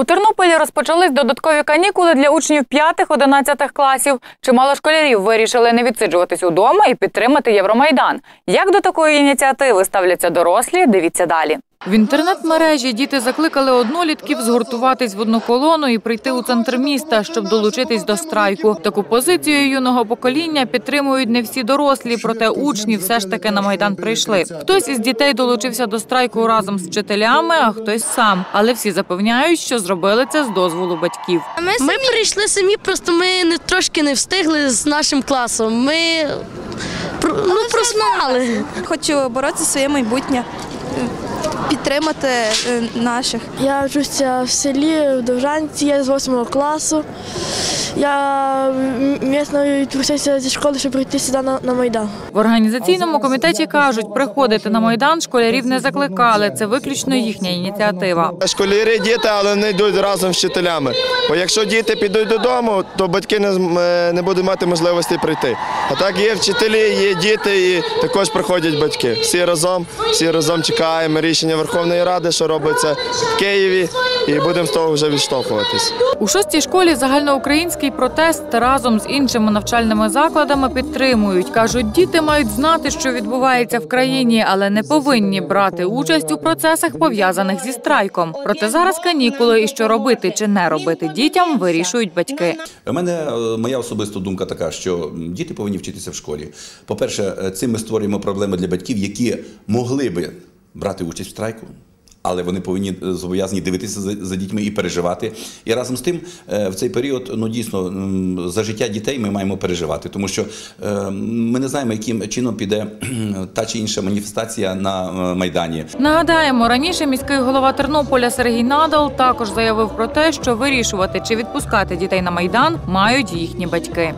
У Тернополі розпочались додаткові канікули для учнів 5-11 класів. Чимало школярів вирішили не відсиджуватись удома і підтримати Євромайдан. Як до такої ініціативи ставляться дорослі? Дивіться далі. В інтернет-мережі діти закликали однолітків згуртуватись в одну колону і прийти у центр міста, щоб долучитись до страйку. Таку позицію юного покоління підтримують не всі дорослі, проте учні все ж таки на майдан прийшли. Хтось із дітей долучився до страйку разом з вчителями, а хтось сам. Але всі запевняють, що зробили це з дозволу батьків. Ми, ми прийшли самі, просто ми не трошки не встигли з нашим класом. Ми ну, проспали. Хочу боротися за своє майбутнє, підтримати е, наших. Я вчуся в селі в Довжанці, я з 8 класу. Я місно відпустився зі школи, щоб прийти сюди на, на Майдан. В організаційному комітеті кажуть, приходити на майдан школярів не закликали. Це виключно їхня ініціатива. Школярі діти, але не йдуть разом з вчителями. Бо якщо діти підуть додому, то батьки не, е, не будуть мати можливості прийти. А так є вчителі, є діти і також приходять батьки. Всі разом, всі разом чекаємо рішення Верховної Ради, що робиться в Києві, і будемо з того вже відштовхуватись. У шостій школі загальноукраїнський протест разом з іншими навчальними закладами підтримують. кажуть, діти мають знати, що відбувається в країні, але не повинні брати участь у процесах пов'язаних зі страйком. Проте зараз канікули і що робити чи не робити дітям вирішують батьки. У мене е, моя особиста думка така, що діти повинні вчитися в школі. По-перше, е, цим ми створюємо проблеми для батьків, які могли би брати участь в страйку. Але вони повинні е, зобов'язані дивитися за, за дітьми і переживати. І разом з тим, е, в цей період, ну дійсно, за життя дітей ми маємо переживати, тому що е, ми не знаємо, яким чином піде та чи інша маніфестація на майдані. Нагадаємо, раніше міський голова Тернополя Сергій Надал також заявив про те, що вирішувати чи відпускати дітей на майдан мають їхні батьки.